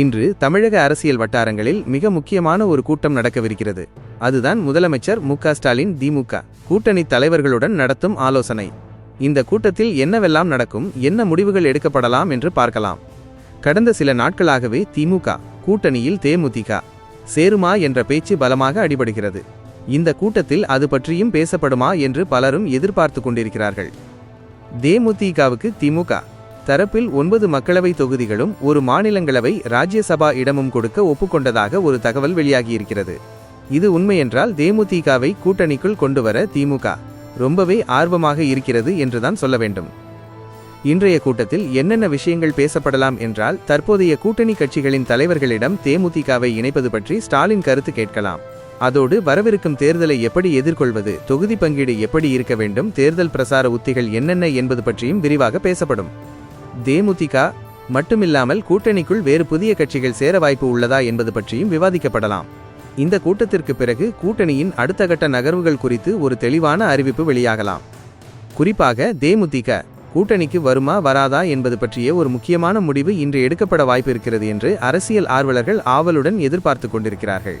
இன்று தமிழக அரசியல் வட்டாரங்களில் மிக முக்கியமான ஒரு கூட்டம் நடக்கவிருக்கிறது. அதுதான் முதலமைச்சர் மு ஸ்டாலின் திமுக கூட்டணி தலைவர்களுடன் நடத்தும் ஆலோசனை. இந்த கூட்டத்தில் என்னவெல்லாம் நடக்கும் என்ன முடிவுகள் எடுக்கப்படலாம் என்று பார்க்கலாம். கடந்த சில நாட்களாகவே திமுக கூட்டணியில் தேமுதிக. சேருமா என்ற பேச்சு பலமாக அடிபடுகிறது. இந்த கூட்டத்தில் அது பற்றியும் பேசப்படுமா என்று பலரும் எதிர்பார்த்து கொண்டிருக்கிறார்கள். தேமுதிகவுக்கு திமுக தரப்பில் ஒன்பது மக்களவை தொகுதிகளும் ஒரு மாநிலங்களவை ராஜ்யசபா இடமும் கொடுக்க ஒப்புக்கொண்டதாக ஒரு தகவல் வெளியாகியிருக்கிறது. இது உண்மையென்றால் தேமுதிகவை கூட்டணிக்குள் கொண்டுவர திமுக ரொம்பவே ஆர்வமாக இருக்கிறது என்றுதான் சொல்ல வேண்டும். இன்றைய கூட்டத்தில் என்னென்ன விஷயங்கள் பேசப்படலாம் என்றால் தற்போதைய கூட்டணி கட்சிகளின் தலைவர்களிடம் தேமுதிகவை இணைப்பது பற்றி ஸ்டாலின் கருத்து கேட்கலாம். அதோடு வரவிருக்கும் தேர்தலை எப்படி எதிர்கொள்வது தொகுதி பங்கீடு எப்படி இருக்க வேண்டும் தேர்தல் பிரசார உத்திகள் என்னென்ன என்பது பற்றியும் விரிவாக பேசப்படும். தேமுதிக மட்டுமில்லாமல் கூட்டணிக்குள் வேறு புதிய கட்சிகள் சேர வாய்ப்பு உள்ளதா என்பது பற்றியும் விவாதிக்கப்படலாம். இந்த கூட்டத்திற்கு பிறகு கூட்டணியின் அடுத்த கட்ட நகர்வுகள் குறித்து ஒரு தெளிவான அறிவிப்பு வெளியாகலாம். குறிப்பாக தேமுதிக கூட்டணிக்கு வருமா வராதா என்பது பற்றிய ஒரு முக்கியமான முடிவு இன்று எடுக்கப்பட வாய்ப்பு இருக்கிறது என்று அரசியல் ஆர்வலர்கள் ஆவலுடன் எதிர்பார்த்து கொண்டிருக்கிறார்கள்.